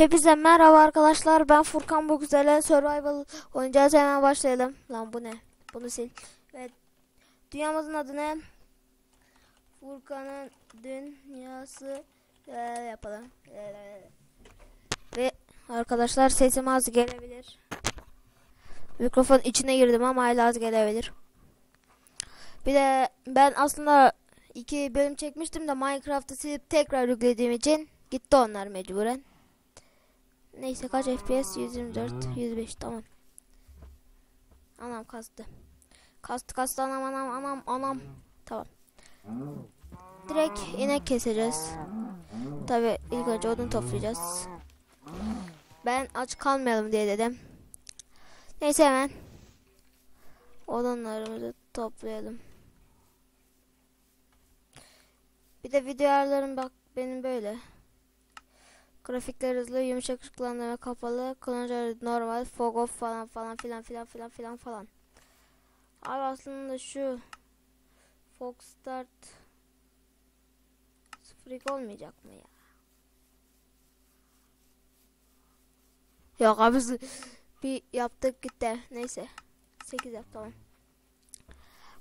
Hepinize merhaba arkadaşlar. Ben Furkan bu güzele survival oynayacağız. Hemen başlayalım. Lan bu ne? Bunu sil. Evet. Dünyamızın adı ne? Furkan'ın dünyası ee, yapalım. Ee, ve arkadaşlar sesim az gelebilir. Mikrofon içine girdim ama hala az gelebilir. Bir de ben aslında iki bölüm çekmiştim de Minecraft'ı silip tekrar yüklediğim için gitti onlar mecburen. Neyse kaç FPS 124 105 tamam. Anam kastı. Kastı kastı anam anam anam anam. Tamam. Direkt inek keseceğiz. Tabi ilk önce odun toplayacağız. Ben aç kalmayalım diye dedim. Neyse hemen. Odunlarımızı toplayalım. Bir de video ayarlarım bak benim böyle. Grafikler hızlı, yumuşak ışıklandırma kapalı, kullanıcı normal, fog off falan falan filan filan filan filan falan. Abi aslında şu fog start sıfır olmayacak mı ya? Yok abi bir yaptık gitti. Neyse. 8 yap tamam.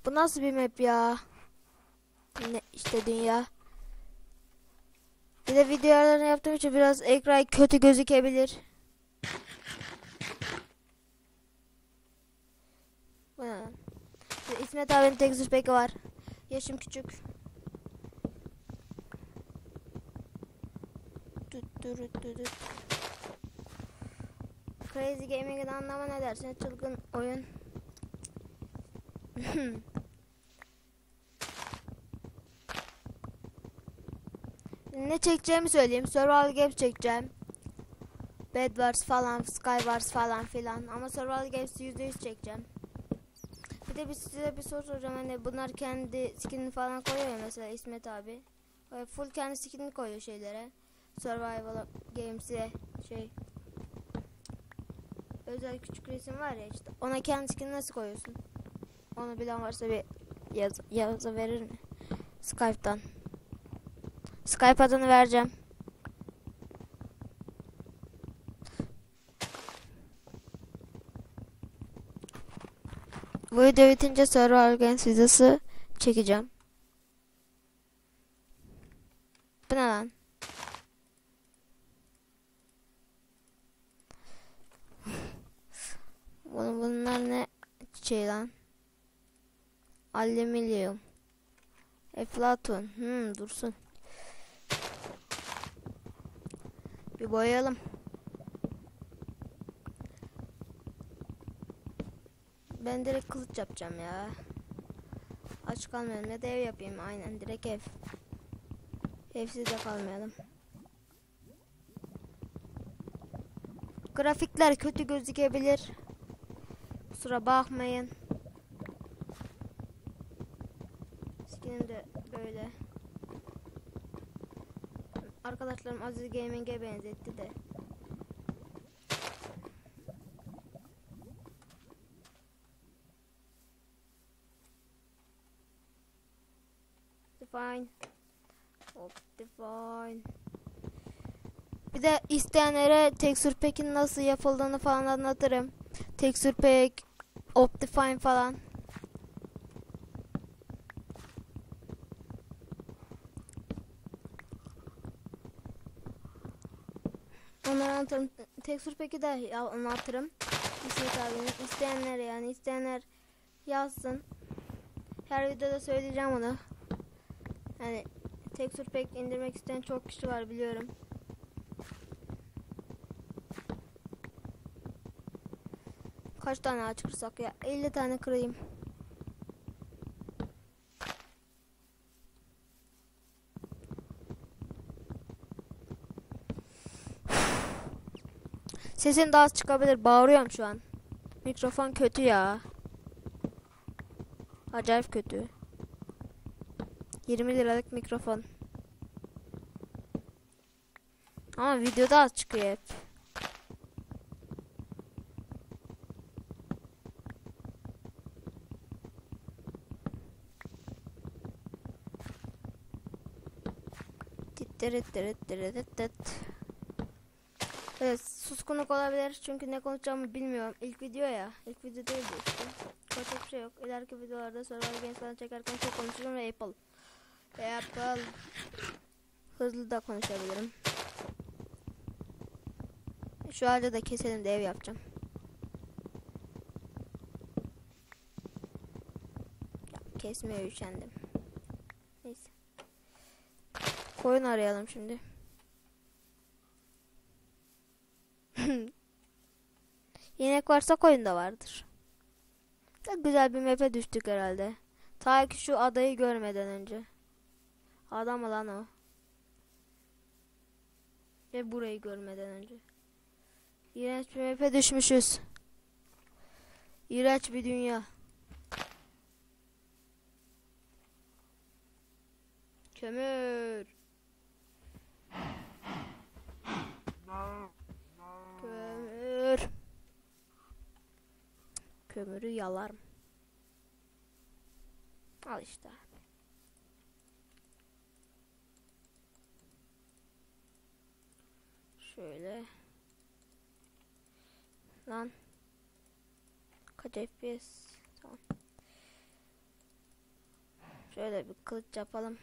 Bu nasıl bir map ya? Ne işte dünya. Bir de videolarını yaptığım için biraz ekran kötü gözükebilir. İsmet abinin tek peki var. Yaşım küçük. Crazy Gaming'in anlamı ne dersin? Çılgın oyun. ne çekeceğimi söyleyeyim. Survival Games çekeceğim. Bed Wars falan, Skywars falan filan. Ama Survival Games'i %100 çekeceğim. Bir de bir size bir soru soracağım. Hani bunlar kendi skinini falan koyuyor ya mesela İsmet abi. Böyle full kendi skinini koyuyor şeylere. Survival Games'e şey özel küçük resim var ya işte. Ona kendi skinini nasıl koyuyorsun? Onu bilen varsa bir yaz, yazı verir mi? Skype'tan. Skype adını vereceğim. Bu video bitince Survival Games videosu çekeceğim. Bu ne lan? Bunun bunlar ne şey lan? Alüminyum. Eflatun. Hmm, dursun. Bir boyayalım. Ben direkt kılıç yapacağım ya. Aç kalmayalım ya da ev yapayım. Aynen direkt ev. Evsiz de kalmayalım. Grafikler kötü gözükebilir. Kusura bakmayın. Skinim de böyle. Arkadaşlarım Aziz Gaming'e benzetti de. Define. Hop define. Bir de isteyenlere texture pack'in nasıl yapıldığını falan anlatırım. Texture pack, Optifine falan. Onları anlatırım. Texture pack'i de anlatırım. İsmet abinin isteyenler yani isteyenler yazsın. Her videoda söyleyeceğim onu. Yani texture pack indirmek isteyen çok kişi var biliyorum. Kaç tane ağaç kırsak ya? 50 tane kırayım. Sesin daha az çıkabilir. Bağırıyorum şu an. Mikrofon kötü ya. Acayip kötü. 20 liralık mikrofon. Ama videoda az çıkıyor hep. Tit. Suskunluk olabilir çünkü ne konuşacağımı bilmiyorum. İlk video ya. İlk video değildi işte. Çok bir şey yok. İleriki videolarda Survival Games falan çekerken çok konuşurum ve Apple. Apple. Hızlı da konuşabilirim. Şu ağacı da keselim de ev yapacağım. Ya, kesmeye üşendim. Neyse. Koyun arayalım şimdi. İnek varsa koyun da vardır. Ya güzel bir map'e düştük herhalde. Ta ki şu adayı görmeden önce. Adam lan o? Ve burayı görmeden önce. İğrenç bir map'e düşmüşüz. İğrenç bir dünya. Kömür. Kömür. Kömürü yalarım. Al işte. Şöyle. Lan. Kaç FPS? Tamam. Şöyle bir kılıç yapalım.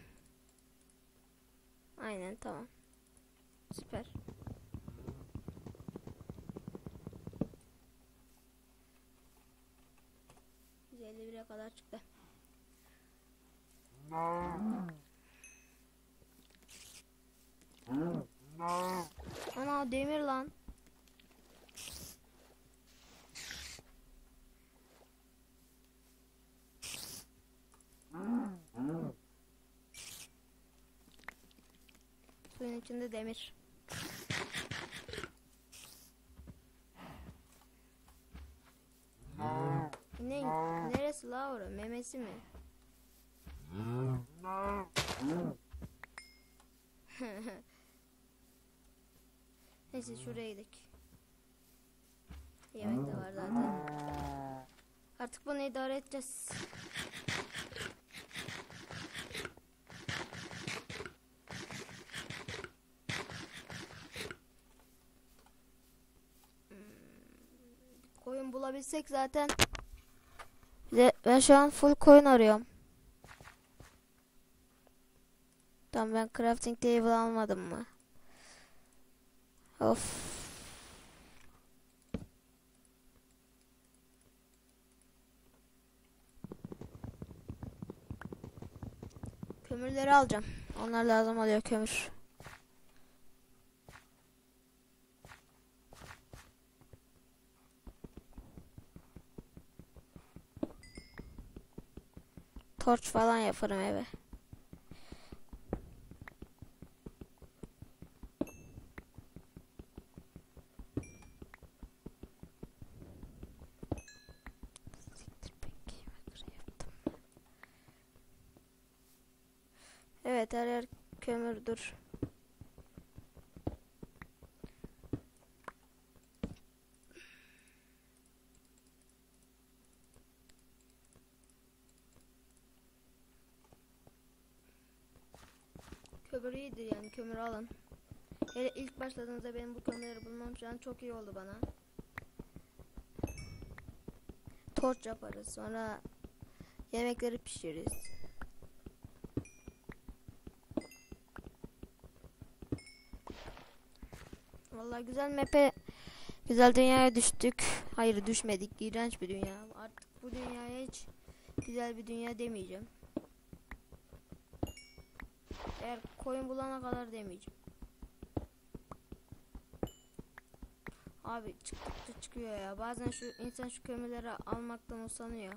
Aynen tamam. Süper. Kadar çıktı. Ana demir lan. Suyun içinde demir. Ne? Neresi la ora? Memesi mi? Neyse şuraya gidelim. Yemek de var zaten. Artık bunu idare edeceğiz. Hmm, Koyun bulabilsek zaten. Ben şu an full koyun arıyorum. Tamam ben crafting table almadım mı? Of. Kömürleri alacağım. Onlar lazım oluyor kömür. Torç falan yaparım eve. Evet her yer kömürdür. Kömür iyidir yani kömür alın. Hele ilk başladığınızda benim bu kömürleri bulmam şu an çok iyi oldu bana. Torç yaparız sonra yemekleri pişiririz. Vallahi güzel map'e güzel dünyaya düştük. Hayır düşmedik. İğrenç bir dünya. Artık bu dünyaya hiç güzel bir dünya demeyeceğim. Eğer koyun bulana kadar demeyeceğim. Abi çıktıkça çıkıyor ya. Bazen şu insan şu kömürleri almaktan usanıyor.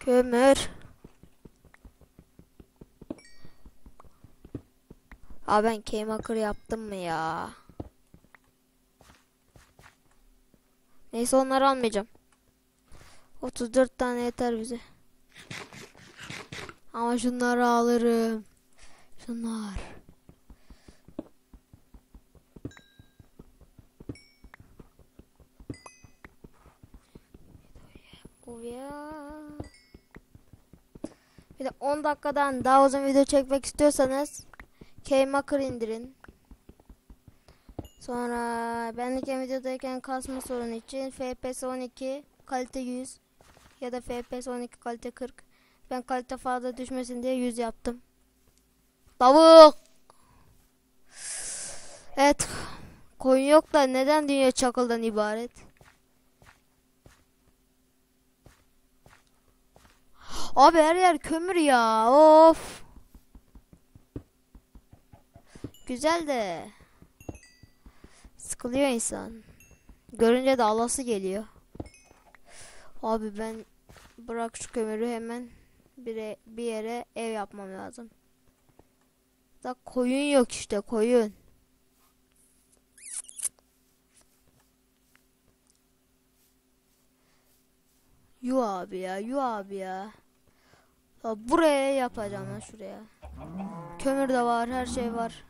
Kömür. Aa ben keymaker yaptım mı ya? Neyse onları almayacağım. 34 tane yeter bize. Ama şunları alırım. Şunlar. Bir de 10 dakikadan daha uzun video çekmek istiyorsanız Keymaker indirin. Sonra benliken videodayken kasma sorunu için FPS 12 kalite 100 ya da FPS 12 kalite 40. Ben kalite fazla düşmesin diye 100 yaptım. Tavuk. Evet. Koyun yok da neden dünya çakıldan ibaret? Abi her yer kömür ya. Of. Güzel de sıkılıyor insan. Görünce de alası geliyor. Abi ben bırak şu kömürü hemen bir, bir yere ev yapmam lazım. Da koyun yok işte koyun. Yu abi ya, yu abi ya. ya buraya yapacağım lan şuraya. Kömür de var, her şey var.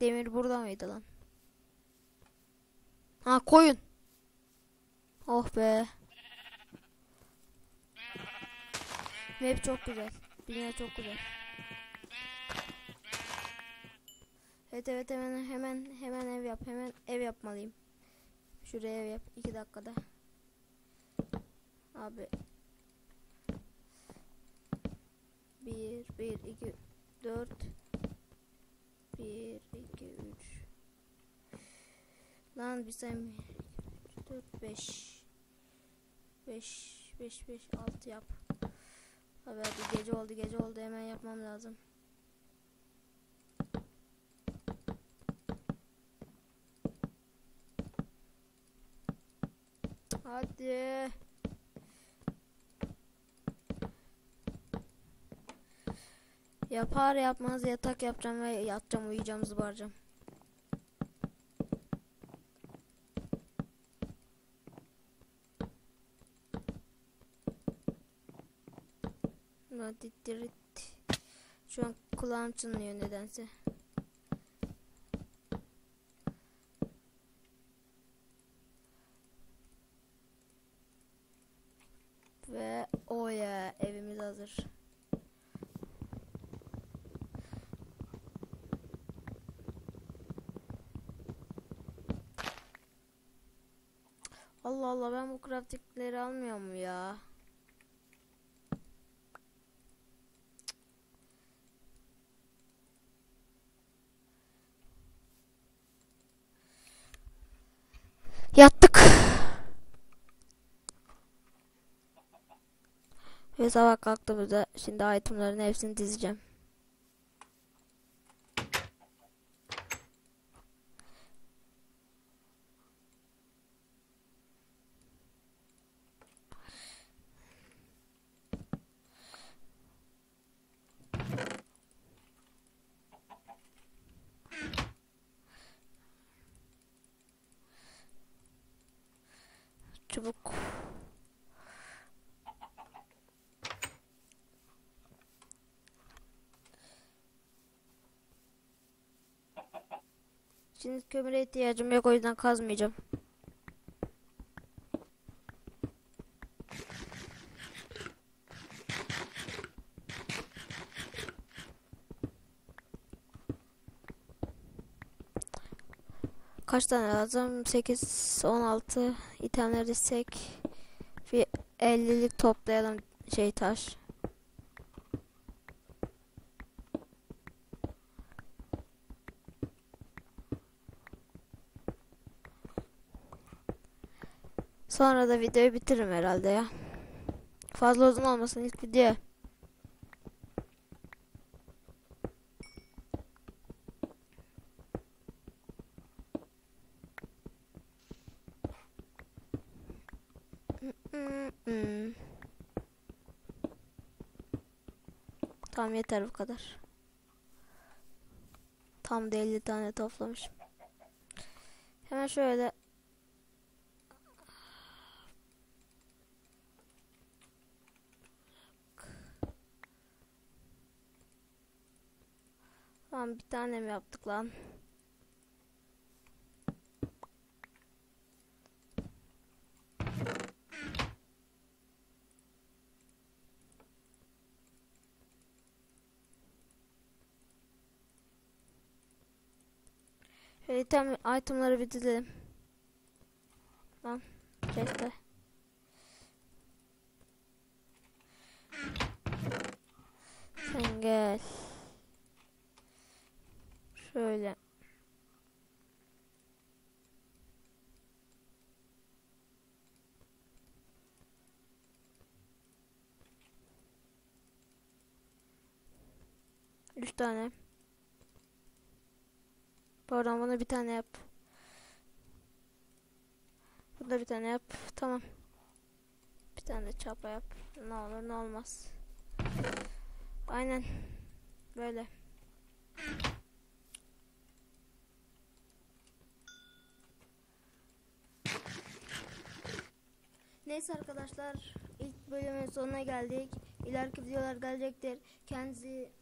Demir burada mıydı lan? Ha koyun. Oh be. Map çok güzel. Dünya çok güzel. Evet evet hemen hemen hemen ev yap. Hemen ev yapmalıyım. Şuraya ev yap. 2 dakikada. Abi. 1 1 2 4 1 2 3 Lan bir sen 4 5 5 5 5 6 yap. Abi hadi gece oldu gece oldu hemen yapmam lazım. Hadi. Yapar yapmaz yatak yapacağım ve yatacağım uyuyacağım zıbaracağım. Hadi dirit. Şu an kulağım çınlıyor nedense. Ve o ya evimiz hazır. Allah Allah ben bu craftingleri almıyor mu ya? Yattık. Ve sabah kalktığımızda şimdi itemların hepsini dizeceğim. Şimdi kömüre ihtiyacım yok o yüzden kazmayacağım. Kaç tane lazım? 8, 16 itemleri dizsek bir 50'lik toplayalım şey taş. Sonra da videoyu bitiririm herhalde ya. Fazla uzun olmasın ilk video. Tamam yeter bu kadar. Tam da 50 tane toplamışım. Hemen şöyle Tamam bir tane mi yaptık lan? Şöyle item, itemları bir dizelim. Lan chest'e. Sen gel. Şöyle. Üç tane. Pardon bana bir tane yap. Burada bir tane yap. Tamam. Bir tane de çapa yap. Ne olur ne olmaz. Aynen. Böyle. Neyse arkadaşlar ilk bölümün sonuna geldik. İleriki videolar gelecektir. Kendinize